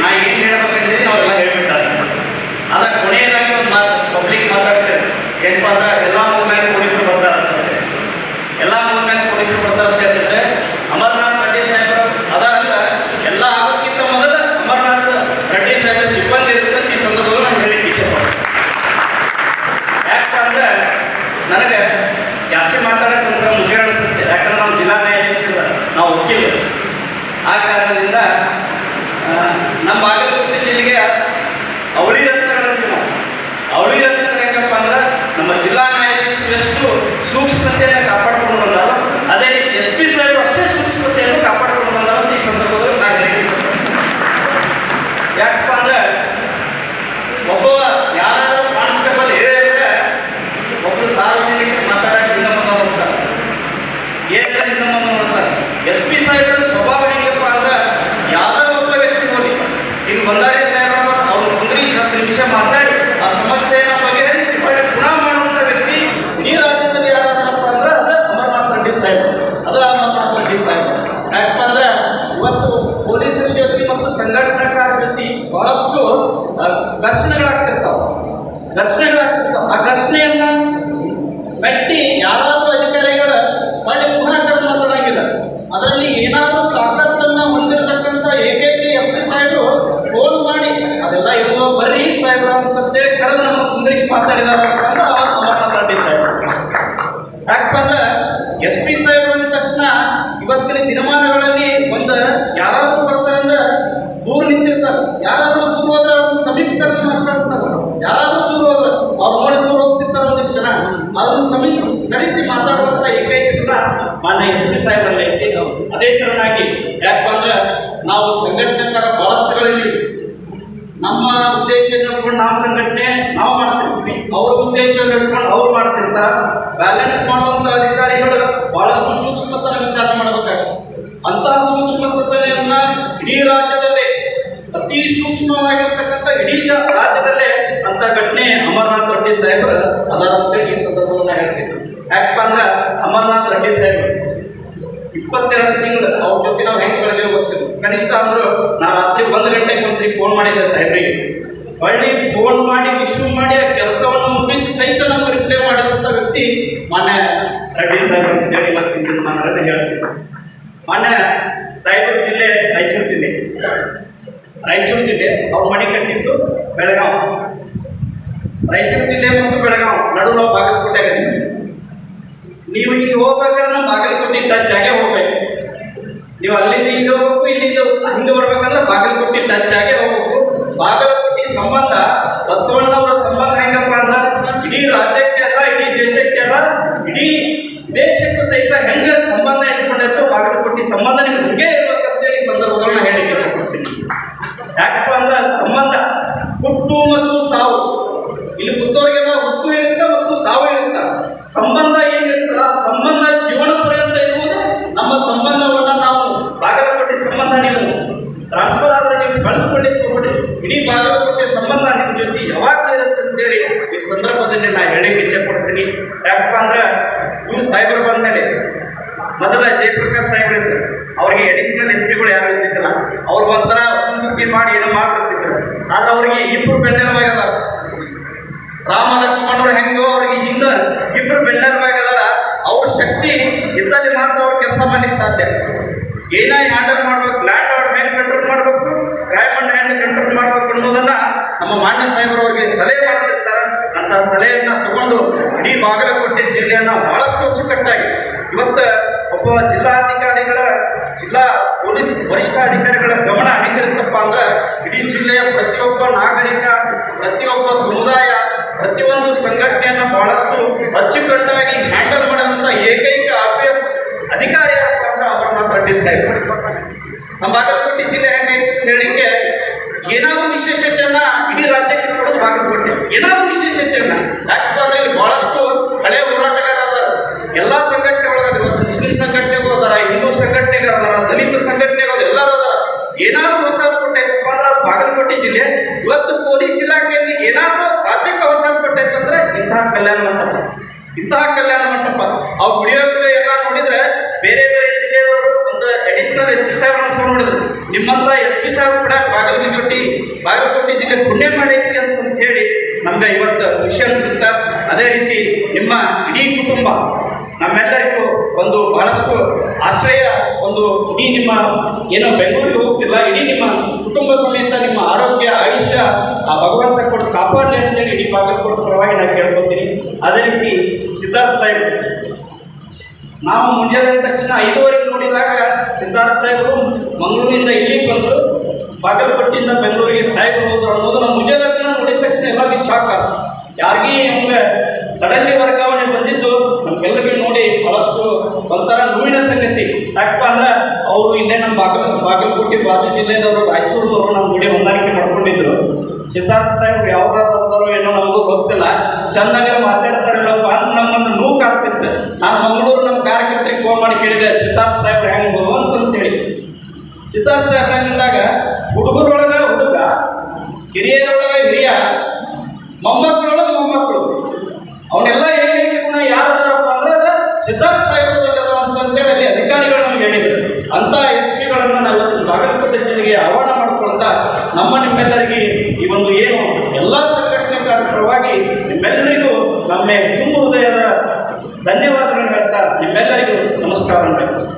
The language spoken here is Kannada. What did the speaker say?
ನಾ ಏನು ಹೇಳ್ಬೇಕಂದ್ರೆ ನಾವೆಲ್ಲ ಹೇಳ್ಬಿಟ್ಟಾರೆ ಅದ ಕೊನೆಯದಾಗಿ ಒಂದು ಮಾತು ಪಬ್ಲಿಕ್ ಮಾತಾಡ್ತೇವೆ ಏನಪ್ಪ ಅಂದ್ರೆ ಎಲ್ಲ ಮೇಲೆ ಪೊಲೀಸರು ಬರ್ತಾರೆ ಅಂತಂದ್ರೆ ಎಲ್ಲ ಮೇಲೆ ಪೊಲೀಸರು ಬರ್ತಾರೆ ಅಂತ ಹೇಳ್ತಿದ್ರೆ ಅಮರ್ನಾಥ್ ರೆಡ್ಡಿ ಸಾಹೇಬರು ಅದ ಅಂದ್ರೆ ಎಲ್ಲ ಆಗೋಕ್ಕಿಂತ ಮೊದಲ ಅಮರ್ನಾಥ್ ರೆಡ್ಡಿ ಸಾಹೇಬರ ಸಿಬ್ಬಂದಿ ಇರುತ್ತೆ ಅಂತ ಈ ಸಂದರ್ಭದಲ್ಲಿ ನಾನು ಹೇಳಿ ಇಚ್ಛೆ ಪಡ್ತೀನಿ ಯಾಕಪ್ಪ ಅಂದ್ರೆ ನನಗೆ ಜಾಸ್ತಿ ಮಾತಾಡಕ್ಕೆ ಒಂದ್ಸಲ ಮುಜುಗರ ಅನಿಸುತ್ತೆ ಯಾಕಂದ್ರೆ ನಾವು ಜಿಲ್ಲಾ ನ್ಯಾಯಾಧೀಶರ ನಾವು ವಕೀಲರು ಆ ಕಾರಣದಿಂದ ಆ, ನಮ್ಮ ಬಾಗಲಕೋಟೆ ಜಿಲ್ಲೆಗೆ ಅವಳಿ ರತ್ನಗಳಂತೀವಿ ನಾವು ಅವಳಿ ರತ್ನಗಳು ಹೆಂಗಪ್ಪ ಅಂದ್ರೆ ನಮ್ಮ ಜಿಲ್ಲಾ ನ್ಯಾಯಾಧೀಶರು ಎಷ್ಟು ಸೂಕ್ಷ್ಮತೆಯನ್ನು ಕಾಪಾಡಿಕೊಂಡು ಬಂದಾರೋ ಅದೇ ಎಸ್ ಪಿ ಸಾಹೇಬರು ಅಷ್ಟೇ ಸೂಕ್ಷ್ಮತೆಯನ್ನು ಕಾಪಾಡಿಕೊಂಡು ಬಂದಾರ ಅಂತ ಈ ಸಂದರ್ಭದಲ್ಲಿ ನಾನು ಹೇಳಿ ಯಾಕಪ್ಪ ಅಂದ್ರೆ ಒಬ್ಬ ಯಾರಾದ್ರೂ ಕಾನ್ಸ್ಟೇಬಲ್ ಹೇಳಿದ್ರೆ ಒಬ್ಬರು ಸಾರ್ವಜನಿಕರು ಮಾತಾಡಕ್ಕೆ ಹಿಂದೆ ಮುಂದೆ ಹೋಗ್ತಾರೆ ಏನಿಲ್ಲ ಹಿಂದೆ ಮುಂದೆ ನೋಡ್ತಾರೆ ಎಸ್ ಪಿ ಸಾಹೇಬರ ಸ್ವಭಾವ ಹೆಂಗಪ್ಪ ಅಂದ್ರೆ ಯಾವುದೋ ಒಬ್ಬ ವ್ಯಕ್ತಿ ಹೋಗಿ ಈಗ ಬಂದಾರಿ ಸಾಹೇಬ್ರ ಅವ್ರು ಕುಂದ್ರಿಸಿ ಹತ್ತು ನಿಮಿಷ ಮಾತಾಡಿ, ಆ ಸಮಸ್ಯೆಯನ್ನು ಬಗೆಹರಿಸಿ ಮಾಡಿ, ಗುಣ ಮಾಡುವಂಥ ವ್ಯಕ್ತಿ ಈ ರಾಜ್ಯದಲ್ಲಿ ಯಾರಾದ್ರಪ್ಪ ಅಂದ್ರೆ ಅದು ಅಮರನಾಥ್ ರೆಡ್ಡಿ ಸಾಹೇಬ್. ಅದು ಅಮರನಾಥ್ ರೆಡ್ಡಿ ಸಾಹೇಬ್. ಯಾಕಪ್ಪ ಅಂದ್ರೆ ಇವತ್ತು ಪೊಲೀಸರ ಜೊತೆ ಮತ್ತು ಸಂಘಟನಾಕಾರ ಜೊತೆ ಬಹಳಷ್ಟು ಘರ್ಷಣೆಗಳಾಗ್ತಿರ್ತಾವ. ಘರ್ಷಣೆಗಳಾಗ್ತಿರ್ತಾವ. ಮಾನ್ಯ ಎಸ್ ಪಿ ಸಾಹೇಬರಲ್ಲಿ ಐತಿ ಅದೇ ತರನಾಗಿ ಯಾಕಪ್ಪ ಅಂದ್ರೆ ನಾವು ಸಂಘಟನೆಕಾರ ಬಹಳಷ್ಟುಗಳಿದ್ದೀವಿ. ನಮ್ಮ ಉದ್ದೇಶ ಇಟ್ಕೊಂಡು ನಾವು ಸಂಘಟನೆ ನಾವು ಮಾಡ್ತಿರ್ತೀವಿ. ಅವ್ರ ಉದ್ದೇಶ ಇಟ್ಕೊಂಡು ಅವ್ರು ಮಾಡ್ತಿರ್ತಾರ. ಬ್ಯಾಲೆನ್ಸ್ ಮಾಡುವಂತ ಅಧಿಕಾರಿಗಳು ಬಹಳಷ್ಟು ಸೂಕ್ಷ್ಮತನ ವಿಚಾರ ಮಾಡಬೇಕಾಗುತ್ತೆ. ಅಂತಹ ಸೂಕ್ಷ್ಮತನೆಯನ್ನ ಇಡೀ ರಾಜ್ಯದಲ್ಲಿ, ಅತಿ ಸೂಕ್ಷ್ಮವಾಗಿರ್ತಕ್ಕಂಥ ಇಡೀ ರಾಜ್ಯದಲ್ಲೇ ಅಂತ ಘಟನೆ ಅಮರನಾಥ್ ರೆಡ್ಡಿ ಸಾಹೇಬರು ಅದರಂತೆ ಈ ಸಂದರ್ಭದಲ್ಲಿ ಹೇಳ್ತೀನಿ. ಯಾಕಪ್ಪ ಅಂದ್ರೆ ಅಮರನಾಥ್ ರೆಡ್ಡಿ ಸಾಹೇಬ್ ಇಪ್ಪತ್ತೆರಡು ತಿಂಗಳು ಅವ್ರ ಜೊತೆ ನಾವು ಹೆಂಗೆ ಬೆಳೆದೇವೆ ಗೊತ್ತಿಲ್ಲ. ಕನಿಷ್ಠ ಅಂದ್ರು ನಾ ರಾತ್ರಿ ಒಂದು ಗಂಟೆಗೆ ಒಂದ್ಸರಿ ಫೋನ್ ಮಾಡಿದ್ದೆ ಸಾಹೇಬ್ರಿಗೆ. ಹೊಳ್ಳಿ ಫೋನ್ ಮಾಡಿ ಇಶ್ಯೂ ಮಾಡಿ, ಆ ಕೆಲಸವನ್ನು ಮುಗಿಸಿ ಸಹಿತ ನಮ್ಗೆ ರಿಪ್ಲೈ ಮಾಡಿದಂಥ ವ್ಯಕ್ತಿ ಮೊನ್ನೆ ರೆಡ್ಡಿ ಸಾಹೇಬ್ ಅಂತ ಹೇಳಿ ಇವತ್ತಿನ ನಾನು ಹೇಳ್ತೀನಿ. ಮೊನ್ನೆ ಸಾಹೇಬರು ಜಿಲ್ಲೆ, ರಾಯಚೂರು ಜಿಲ್ಲೆ. ರಾಯಚೂರು ಜಿಲ್ಲೆ, ಅವ್ರ ಮಡಿ ಕಟ್ಟಿದ್ದು ಬೆಳಗಾವ್. ರಾಯಚೂರು ಜಿಲ್ಲೆ ಮತ್ತು ಬೆಳಗಾವ್ ನಡು ನಾವು ಬಾಗಲಕೋಟೆ ಆಗಿದ್ದೀವಿ ನೀವು ಇಲ್ಲಿ ಹೋಗ್ಬೇಕಾದ್ರೆ ನಾವು ಬಾಗಲಕೋಟೆ ಟಚ್ ಆಗೇ ಹೋಗ್ಬೇಕು. ನೀವು ಅಲ್ಲಿಂದ ಇಲ್ಲಿ ಹೋಗ್ಬೇಕು, ಇಲ್ಲಿಂದ ಹಿಂದೆ ಬರ್ಬೇಕಂದ್ರೆ ಬಾಗಲಕೋಟೆ ಟಚ್ ಆಗೇ ಹೋಗ್ಬೇಕು. ಬಾಗಲಕೋಟೆ ಸಂಬಂಧ ಬಸವಣ್ಣವರ ಸಂಬಂಧ ಹೆಂಗಪ್ಪ ಅಂದ್ರೆ, ಇಡೀ ರಾಜ್ಯಕ್ಕೆ ಅಲ್ಲ, ಇಡೀ ದೇಶಕ್ಕೆ ಅಲ್ಲ, ಇಡೀ ದೇಶಕ್ಕೂ ಸಹಿತ ಹೆಂಗ ಸಂಬಂಧ ಇಟ್ಕೊಂಡಿರ್ತೋ ಬಾಗಲಕೋಟೆ ಸಂಬಂಧ ನಿಮ್ಗೆ ಹಂಗೆ ಇರ್ಬೇಕಂತೇಳಿ ಹೇಳಿ ಸಂದರ್ಭದಲ್ಲಿ ನಾನು ಹೇಳಿ ಯಾಕಪ್ಪ ಅಂದ್ರೆ ಸಂಬಂಧ ಹುಟ್ಟು ಮತ್ತು ಸಂಬಂಧ ನಿಮ್ಮ ಜೊತೆ ಯಾವಾಗಲೂ ಇರುತ್ತೆ ಅಂತೇಳಿ ಈ ಸಂದರ್ಭದಲ್ಲಿ ನಾನು ಹೇಳಿಕ್ಕೆ ಇಚ್ಛೆ ಪಡ್ತೀನಿ ಯಾಕಪ್ಪ ಅಂದ್ರೆ ಇವು ಸಾಹೇಬರು ಬಂದ್ಮೇಲೆ ಮೊದಲ ಜಯಪ್ರಕಾಶ್ ಸಾಹೇಬ್ರು ಇದ್ರು. ಅವ್ರಿಗೆ ಅಡಿಷನಲ್ ಎಸ್ ಪಿಗಳು ಯಾರು ಇರ್ತಿದ್ದಿಲ್ಲ. ಅವ್ರು ಒಂಥರ ಬುದ್ಧಿ ಮಾಡಿ ಏನೋ ಮಾಡ್ಬಿಡ್ತಿದ್ರು ಆದ್ರೆ ಅವ್ರಿಗೆ ಇಬ್ಬರು ಬೆನ್ನೆಲುಬಾಗದ ರಾಮ ಲಕ್ಷ್ಮಣರು ಹೆಂಗೋ ಅವ್ರಿಗೆ ಇನ್ನು ಇಬ್ಬರು ಬೆನ್ನೆಲುಬಾಗದಾರ ಅವ್ರ ಶಕ್ತಿ ಇದ್ದಲ್ಲಿ ಮಾತ್ರ ಅವ್ರು ಕೆಲಸ ಮಾಡ್ಲಿಕ್ಕೆ ಸಾಧ್ಯ. ಏನಾಗಿ ಹ್ಯಾಂಡಲ್ ಮಾಡ್ಬೇಕು ಲ್ಯಾಂಡ್ ಆರ್ಡರ್ ಹೆಂಗೆ ಕಂಟ್ರೋಲ್ ಮಾಡಬೇಕು ಕ್ರೈಮನ್ನು ಹೆಂಗೆ ಕಂಟ್ರೋಲ್ ಮಾಡಬೇಕು ಅನ್ನೋದನ್ನ ನಮ್ಮ ಮಾನ್ಯ ಸಾಹೇಬರು ಅವ್ರಿಗೆ ಸಲಹೆ ಮಾಡ್ತಿರ್ತಾರೆ ಅಂತ ಸಲಹೆಯನ್ನ ತಗೊಂಡು ಇಡೀ ಬಾಗಲಕೋಟೆ ಜಿಲ್ಲೆಯನ್ನ ಬಹಳಷ್ಟು ಅಚ್ಚುಕಟ್ಟಾಗಿ. ಇವತ್ತು ಒಬ್ಬ ಜಿಲ್ಲಾಧಿಕಾರಿಗಳ, ಜಿಲ್ಲಾ ಪೊಲೀಸ್ ವರಿಷ್ಠಾಧಿಕಾರಿಗಳ ಗಮನ ಹೆಂಗಿರುತ್ತಪ್ಪ ಅಂದ್ರೆ ಇಡೀ ಜಿಲ್ಲೆಯ ಪ್ರತಿಯೊಬ್ಬ ನಾಗರಿಕ, ಪ್ರತಿಯೊಬ್ಬ ಸಮುದಾಯ, ಪ್ರತಿಯೊಂದು ಸಂಘಟನೆಯನ್ನ ಬಹಳಷ್ಟು ಅಚ್ಚುಕಟ್ಟಾಗಿ ಹ್ಯಾಂಡಲ್ ಮಾಡಿದಂಥ ಏಕೈಕ ಐ ಅಧಿಕಾರಿ ಯಾರಪ್ಪ ಅಂದ್ರೆ ಅಮರನಾಥ್ ರೆಡ್ಡಿ ಸಾಹೇಬ್. ನಮ್ಮ ಬಾಗಲಕೋಟೆ ಜಿಲ್ಲೆ ಹೆಂಗೈತೆ ಅಂತ ಹೇಳಿಕ್ಕೆ ಏನಾದರೂ ವಿಶೇಷತೆಯನ್ನ ಇಡೀ ರಾಜ್ಯಕ್ಕೆ ಕೊಡೋದು ಬಾಗಲಕೋಟೆ ಏನಾದರೂ ವಿಶೇಷತೆಯನ್ನ ಯಾಕಪ್ಪ ಅಂದ್ರೆ ಇಲ್ಲಿ ಬಹಳಷ್ಟು ಹಳೆಯ ಹೋರಾಟಗಾರ ಅದಾರ ಎಲ್ಲ ಸಂಘಟನೆ ಒಳಗದ ಇವತ್ತು ಮುಸ್ಲಿಂ ಸಂಘಟನೆಗೂ ಅದಾರ ಹಿಂದೂ ಸಂಘಟನೆಗೆ ಅದಾರ ದಲಿತ ಸಂಘಟನೆಗೆ ಅದಾರ ಎಲ್ಲರೂ ಅದಾರ ಏನಾದರೂ ಹೊಸದು ಕೊಟ್ಟೈತಪ್ಪ ಅಂದ್ರೆ ಅದು ಬಾಗಲಕೋಟೆ ಜಿಲ್ಲೆ ಇವತ್ತು ಪೊಲೀಸ್ ಇಲಾಖೆಯಲ್ಲಿ ಏನಾದರೂ ರಾಜ್ಯಕ್ಕೆ ಹೊಸದು ಕೊಟ್ಟೈತೆ ಅಂದ್ರೆ ಇಂತಹ ಕಲ್ಯಾಣ ಮಂಟಪ. ಇಂತಹ ಕಲ್ಯಾಣ ಮಂಟಪ. ಅವು ವಿಡಿಯೋಗಳು ಎಲ್ಲ ನೋಡಿದ್ರೆ ಬೇರೆ ಬೇರೆ ಜಿಲ್ಲೆಯವರು ಒಂದು ಅಡಿಷನಲ್ ಎಸ್ ಪಿ ಸಾಹೇಬ್ರನ್ನ ಫೋನ್ ಮಾಡಿದ್ರು. ನಿಮ್ಮಂತ ಎಸ್ ಪಿ ಸಾಹೇಬ್ ಕೂಡ ಬಾಗಲಕೋಟೆ ಬಾಗಲಕೋಟೆ ಜಿಲ್ಲೆ ಪುಣ್ಯ ಮಾಡೈತಿ ಅಂತ ಹೇಳಿ ನಮ್ಗೆ ಇವತ್ತು ಖುಷಿ ಅನಿಸುತ್ತ, ಅದೇ ರೀತಿ ನಿಮ್ಮ ಇಡೀ ಕುಟುಂಬ, ನಮ್ಮೆಲ್ಲರಿಗೂ ಒಂದು ಬಹಳಷ್ಟು ಆಶ್ರಯ, ಒಂದು ಇಡೀ ನಿಮ್ಮ ಏನೋ ಬೆಂಗಳೂರಿಗೆ ಹೋಗ್ತಿಲ್ಲ, ಇಡೀ ನಿಮ್ಮ ಕುಟುಂಬ ಸಮೇತ ನಿಮ್ಮ ಆರೋಗ್ಯ, ಆಯುಷ್ಯ, ಆ ಭಗವಂತ ಕಾಪಾಡಲಿ ಅಂತೇಳಿ ಇಡೀ ಬಾಗಲಕೋಟೆ ಪರವಾಗಿ ನಾನು ಕೇಳ್ಕೊತೀನಿ. ಅದೇ ರೀತಿ ಸಿದ್ಧಾರ್ಥ ಸಾಹೇಬ್, ನಾವು ಮುಂಜಾನೆ ತಕ್ಷಣ ಐದುವರೆಗೆ ನೋಡಿದಾಗ ಸಿದ್ಧಾರ್ಥ ಸಾಹೇಬರು ಮಂಗಳೂರಿಂದ ಇಲ್ಲಿಗೆ ಬಂದರು. ಬಾಗಲಕೋಟೆಯಿಂದ ಬೆಂಗಳೂರಿಗೆ ಸಾಹೇಬರು ಹೋದ್ರು ಅನ್ನೋದು ನಾವು ಮುಂಜಾನೆ ನೋಡಿದ ತಕ್ಷಣ ಎಲ್ಲ ಶಾಕ್ ಆಯ್ತು ಯಾರಿಗೇ ನಮ್ಗೆ ಸಡನ್ಲಿ ವರ್ಗಾವಣೆ ಬಂದಿದ್ದು ನಮ್ಗೆಲ್ಲರಿಗೂ ನೋಡಿ ಬಹಳಷ್ಟು ಒಂಥರ ನೋವಿನ ಸಂಗತಿ. ಯಾಕಪ್ಪ ಅಂದ್ರೆ ಅವರು ಇಲ್ಲೇ ನಮ್ಮ ಬಾಗಲ, ಬಾಗಲಕೋಟೆ ಬಾಜು ಜಿಲ್ಲೆದವರು ರಾಯಚೂರದವರು ನಮ್ಮ ಗುಡಿ ಹೊಂದಾಣಿಕೆ ಮಾಡ್ಕೊಂಡಿದ್ರು. ಸಿದ್ಧಾರ್ಥ ಸಾಹೇಬ್ರು ಯಾವ್ದಾದ್ರು ಏನೋ ನಮಗೂ ಗೊತ್ತಿಲ್ಲ. ಚೆನ್ನಾಗಿ ಮಾತಾಡ್ತಾರೆ ಅಂತ ನಮ್ಮನ್ನು ನೋವು ಕಾಡ್ತಿತ್ತು ನಾನು ಮಂಗಳೂರು ನಮ್ಮ ಕಾರ್ಯಕರ್ತರಿಗೆ ಫೋನ್ ಮಾಡಿ ಕೇಳಿದೆ, ಸಿದ್ಧಾರ್ಥ ಸಾಹೇಬ್ರು ಹೆಂಗೆ ಅಂತೇಳಿ. ಸಿದ್ಧಾರ್ಥ ಸಾಹೇಬ್ರ ಹೆಂಗಂದಾಗ ಹುಡುಗರೊಳಗ ಹುಡುಗ, ಹಿರಿಯರೊಳಗ ಹಿರಿಯ, ಮೊಮ್ಮಕ್ಕಳು ನಮ್ಮ ನಿಮ್ಮೆಲ್ಲರಿಗೆ ಈ ಒಂದು ಏನು ಎಲ್ಲ ಕಾರ್ಯಕ್ರಮವಾಗಿ ನಿಮ್ಮೆಲ್ಲರಿಗೂ ನಮ್ಮ ತುಂಬ ಹೃದಯದ ಧನ್ಯವಾದಗಳನ್ನು ಹೇಳ್ತಾ ನಿಮ್ಮೆಲ್ಲರಿಗೂ ನಮಸ್ಕಾರ ಮಾಡಬೇಕು